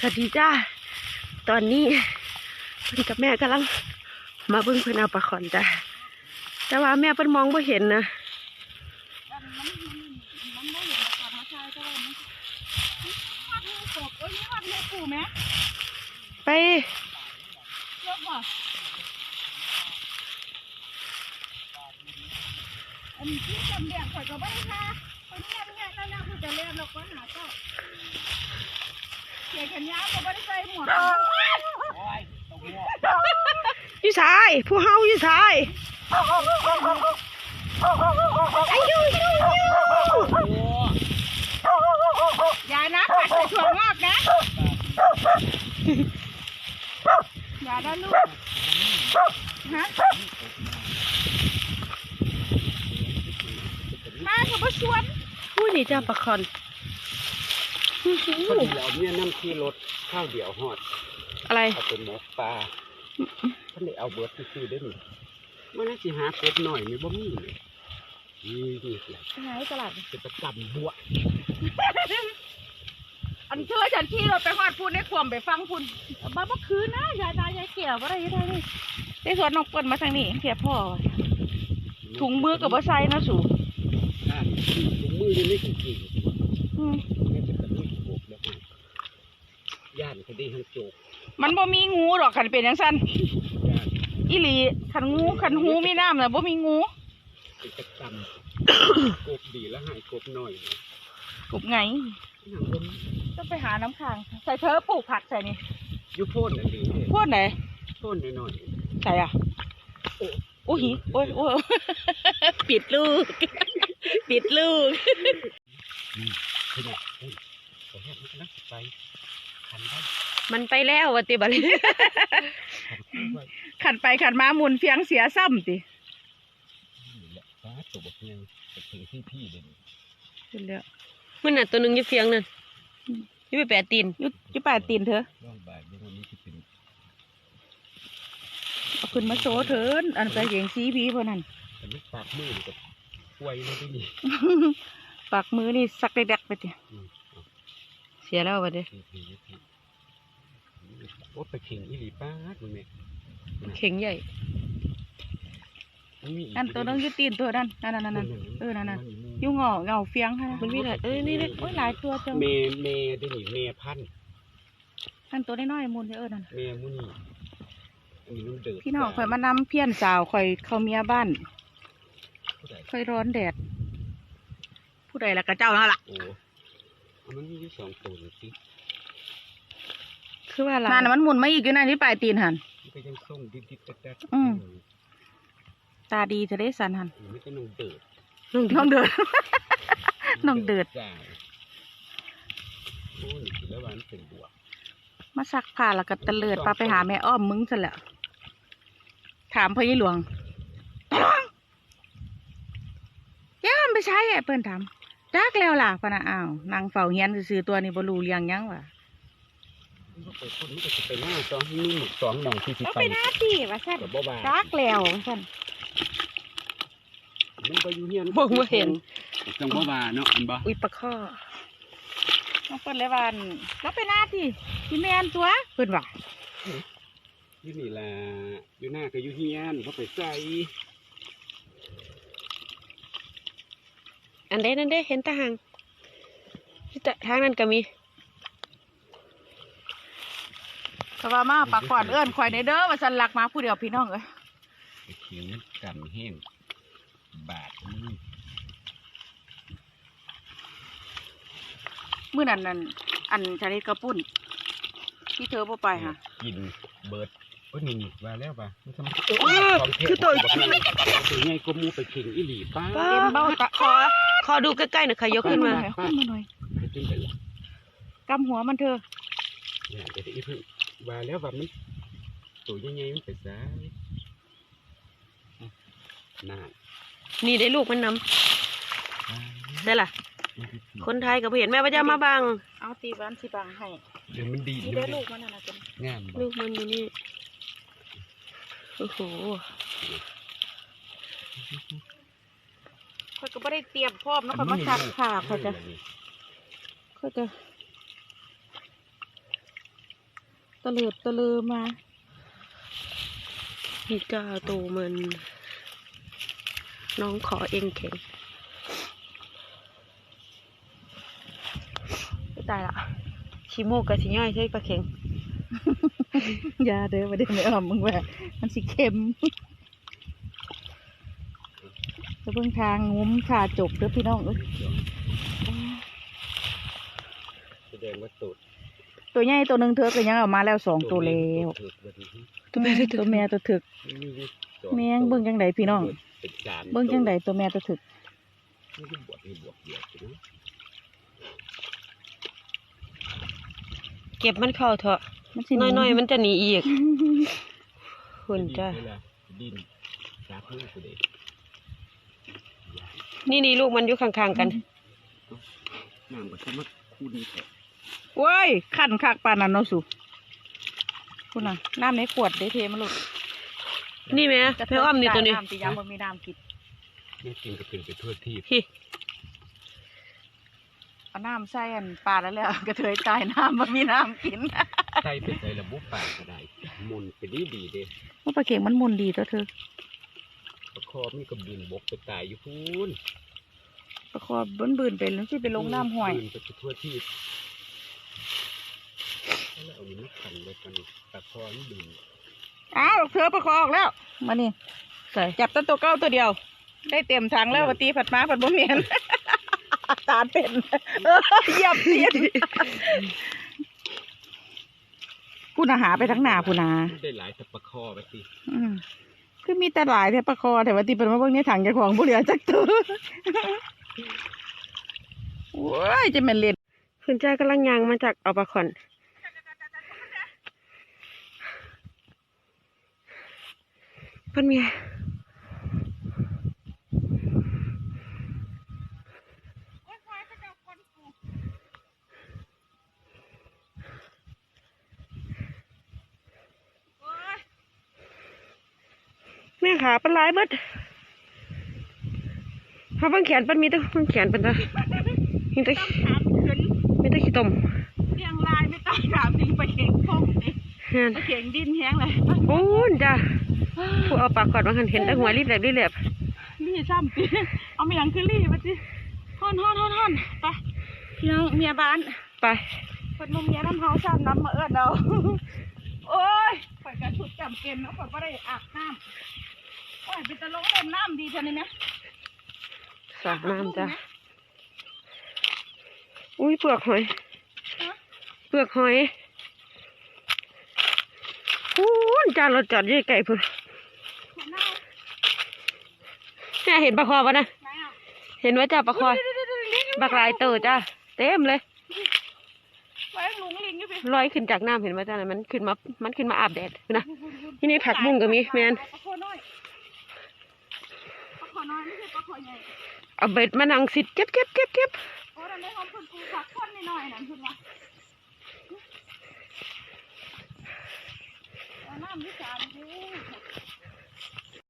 สวัสดีจ้า ตอนนี้เพิ่นกับแม่กำลังมาเบิ่งเพิ่อนเอาปลาขอนจ้าแต่ว่าแม่เพิ่นมองบ่เห็นนะไม่เห็นนวาดงูกบเอ้ยนี่วาดงูปู่ไปเยอะว่ะอันนี้ที่จำเรียกข่อยก็ไม่ได้ค่ะคนนี้เนี่ยนั่นน่ะคือจะเรียกเราก็หาเกีย ร์แขนยาวก็ไม่ได้ใส่หมวกอยู่ซ้ายผู้เฮาอยู่ซ้ายอายุยูยูอย่านะขัดใส่ถั่วงอกนะอย่าได้ลูกฮะมาเถอะมาชวนผู้นี่จ้าปลาขอนอื้อหื พออดีเราเนี่ยนั่งที่รถข้าวเดี่ยวหอดอะไรเอาเป็นหมกปลาท่านได้เอาเบิร์ดซื้อๆได้หนิมันน่าสิหากบหน่อยมีบ่มีเลยนี่นี่แหละหายตลาดจะประจำบัวอันเชื่อฉันขี่รถไปฮอดพูนในความไปฟังพูนบ้าบ่คืนนะยายตายายเกี่ยวอะไรยังไงนี่ในสวนน้องเปิ้นมาทางนี้เสียพ่อถุงมือกับบ่ใส่นะสูอ่าถุงมือยังไม่ถึงจริงอืมนี่เป็นตะลุยโบกแล้วฮะ ย่านเขาได้ทั้งโจกมันบ่มีงูหรอกคันเป็นจังซั่นย่านอีหลีคันงูคันหูมีน้ำน่ะบ่มีงูเป็นประจำกบดีแล้วหายกบหน่อยกบไงหนังลมต้องไปหาน้ำค้างใส่เธอปลูกผักใส่นี่อยุโพ่นอันนี้เนี่ยพวดไหนโพ่นหน่อยใส่อะโอ้ยโอ้ยโอ้ยปิดลูก ปิดลูกๆอืมขนาดเฮ้ยขอแค่มันนะไปขันได้ มันไปแล้ววะติบัดนี้ขันไว้ขันไปขันมาหมุนเฟียงเสียซ้ำตินี่แหละฟ้าตัวบกเงียงจะถึงที่พี่เด่นขึ้นแล้วมันน่ะตัวหนึงอยู่เฟียงนั่นอยู่ไปแปะตีนยุดยุดป่ายตีนเธอร่องบาทยังวันนี้จะเป็นเอาขึ้นมาโชว์เถินอันไปเสียงซีพีพวกนั้นแต่ไม่ปากมือกับป่วยเลยที่นี่ปากมือนี่สักเด็กๆไปติอืม เอาเสียแล้ววะเด้ทีทีทีโอ้ไปเข่งอีหลีป้าดมึงเนี่ยเข่งใหญ่มันมีอีกนั่นตัวนึงอยุตีนตัวนั้นนั่นนั่นนั่นเออนั่นนั่นอยุ่งเหงาเหงาเฟียงค่ะมันมีหลายเอ้ยนี่นี่โอ้ยหลายตัวจังเมเมได้หนิเมพันธุ์นั่นตัวน้อยๆมุนเออนั่นเมมุนี่อันนี้มันเดือดพี่น้องข่อยมานำเพี้ยนสาวข่อยเข้าเมียบ้านผู้ใดข่อยร้อนแดด ผู้ใดล่ะกะเจ้านั่นล่ะโอ้เอา มันมีอยู่สองตัวนี่สิคือว่าอะไรนั่นน่ะมันหมุนมาอีกอยู่นั่นที่ปลายตีนหัน มันก็ยังส่งดิดดิดแต๊ดๆอืม ตาดีจะได้สันหันมัน ไม่ใช่น้องเดือดน้องเดิน น้องเดือด จ้าโอ้นี่กินแล้วหวานเป็นบวกมาซักผ้าแล้วก็ตะเลิดปาไปหาแม่อ้อมมึงซะแล้วถามพ่อยี่หลวงตาหลวงย่ามไปใช้อะเปิ้นถาม จักแล้วล่ะปะนะอ้าวนางเฝ้าเฮียนซื่อๆตัวนี้บ่รู้เรื่องหยังวะมันก็ไปพูดมันก็จะไปหน้าสองนี่หมกสองหนองที่สิเอาไปไปหน้าที่ว่าซั่นกับบ่บาจักแล้วว่าซั่น มันบ่อยู่เฮียนบ่บ่เห็น จังบ่บาเนาะอันบ่อุ้ยปลาข้อน้องเปิ้นเลยว่าอั่นแล้วไปหน้าที่ที่แม่นตัวเพิ่นว่าอยู่นี่ล่ะอยู่หน้าก็อยู่เฮียนบ่ไปใส่ อันเด้นั่นเด้เห็นแตาหางที่แต่ทางนั้นก็มีก็ว่ามาปากก่อนเอิ้นข่อยในเด้อว่าซั่นลักมาผู้เดียวพี่น้องเอ้ยไปเขียงกันแห้งบาทนี่มื้อนั้นนั่นอันชนิดกระปุ้นที่เธอบ่ไปค่ะกินเบิดโอ้ยนี่นี่ว่าแล้วป่ะมันทำเออคือตัวตัวใหญ่ก็มูไปเข่งอีหลีป้าป้าเต็มเบ้าตะขอ ขอดูใกล้ๆหน่อยค่ะยกขึ้นมาเอขึ้นมาหน่อยไปขึ้นไปละกำหัวมันเธอเนี่ยเดี๋ยวอีพึ่งว่าแล้วว่ามันตัวใหญ่ๆมันไปซ้ายน่านี่ได้ลูกมันนำได้ล่ะ คนไทยก็บ่เห็นแม่ว่าจะมาบัง เอาตีบ้านสิบังให้เดี๋ยวมันดีดนี่ได้ลูกมันน่ะนะเป็นงามบ่ลูกมันอยู่นี่โอ้โห ข่อยก็บ่ได้เตรียมพร้อมนะข่อยมาซักผ้าข่อยจะข่อยจะตะเลิดตะเลอมามีกาโตมัน น้องขอเองแข็งตายละชิโมกกับชิย่อยใช่ปลาเข็งอย่าเด้อบ่ได้ไม่ออมมึงว่า มันสิเค็ม แล้วเบิ่งทางงุ้มขาจบเด้อพี่น้องเอ้ยแสดงว่าตูดตัวใหญ่ตัวหนึงเธอก็ยังเอามาแล้วสองตัวแล้วถูกเบิดนี่ตัวแม่ได้ตัวตัวแม่ตัวถึกนี่นี่สอแม่งเบิ่งจังไดพี่น้องเป็นจานเบิ่งจังไดตัวแม่ตัวถึกนี่คือบวกนี่บวกเดียวใช่ไหมเก็บมันเข้าเถอะมันสิน้อยๆมันจะหนีอีกคุณจ้าเวลาดิ นชาพื้นกูเด็นี่นี่ลูกมันอยู่ข้างๆกันน้ำก็จะมาคูดีแท้โว้ยขันคักปานนั้นเนาะสุคุณน่ะน้ำในขวดได้เทมาลูกนี่แม่แม่อ้อมนี่ตัวนี้น้ำตียังบ่มีน้ำกินนี่กินก็เป็นไปทั่วที่พี่เอาน้ำใส่อันปลาแล้วแล้วกระเทยตายน้ำบ่มีน้ำกินใส่เป็นใส่ระบบปากก็ได้หมุนไปดีดีๆเด้ว่าปลาเก่งมันมุนดีตัวเธอ ประคอมีกระบินบกไปตายอยู่พูนประคอบบืนบืนๆเป็นแล้วสิไปลงน้ำห้วยบินไปทั่วที่แล้วเอานี่ขันเลยกันประคอนี่บินอ้าวเธอประคอออกแล้วมานี่ใส่จับตัวตัวเก้าตัวเดียว ได้เต็มถังแล้วปตีผัดมาผัดบ่เมียนตาเป็นเออเหยียบเสียนผู้นาหาไปทั้งหนาผู้นาได้หลายแต่ประคอไปสิอืม คือมีแต่หลายแต่ประคอแต่ว่าตีเป็นมาเบิ่งในถังเจ้าของผู้เหลือจักตัวว้ายจะเป็นเล่นคุณจ้ากำลังยางมาจากเอาปลาขอนเพันเมี ขาเป็นลายเบิดเพราะบางแขนเป็นมีแต่บางแขนเป็นตามีแต่ถามขึ้นมีแต่ขี้ตมเรียงลายไม่ต้องถามถึงปลาเข่งพงนี่เห็นปลาเข่งดินแห้งเลยโอ้ยจ้าผู้เอาปากกอดมาหันเห็นแต่หัวรีบแหลบรีบแหลบลี่ซ้ำปีเอามาอย่างคือลี่มาสิฮอนฮอนฮอนฮอนไปพี่น้องเมียบ้านไปเปิดมุมเมียน้ำเฮาซ้ำน้ำมาเอื้อนเราโอ้ยปล่อยกระชุดจำเป็นเนาะปล่อยไ่ได้อาบน้ำ โอ้ยไปตะลงเล่นน้ำดีเท่านี้นะสาดน้ำจ้าอุ้ยเปลือกหอย เปลือกหอยอู้นจ้ารถจอดอยี่ไก่พุ่นหัวหน้าแม่เห็นปลาคอปะนะไหนอะเห็นว่าจ้าปลาคอบักลายเตอจ้าเต็มเลยไว้ลุงลิงอยู่ไปลอยขึ้นจากน้ำเห็นว่าจ้าน่ะมันขึ้นมา มันขึ้นมาอาบแดดนะ ที่นี่ผักบุ้งก็มีแมนปลาค อน้อยปลาคอน้อยไม่ใช่ปลาคอใหญ่เอาเบ็ดมานั่งสิเก็บเก็บเก็บเก็บโอ้ยนั่นได้ความคุณกูผักคนนิดหน่อยนั่นคุณวะเอาน้ำที่สามดิ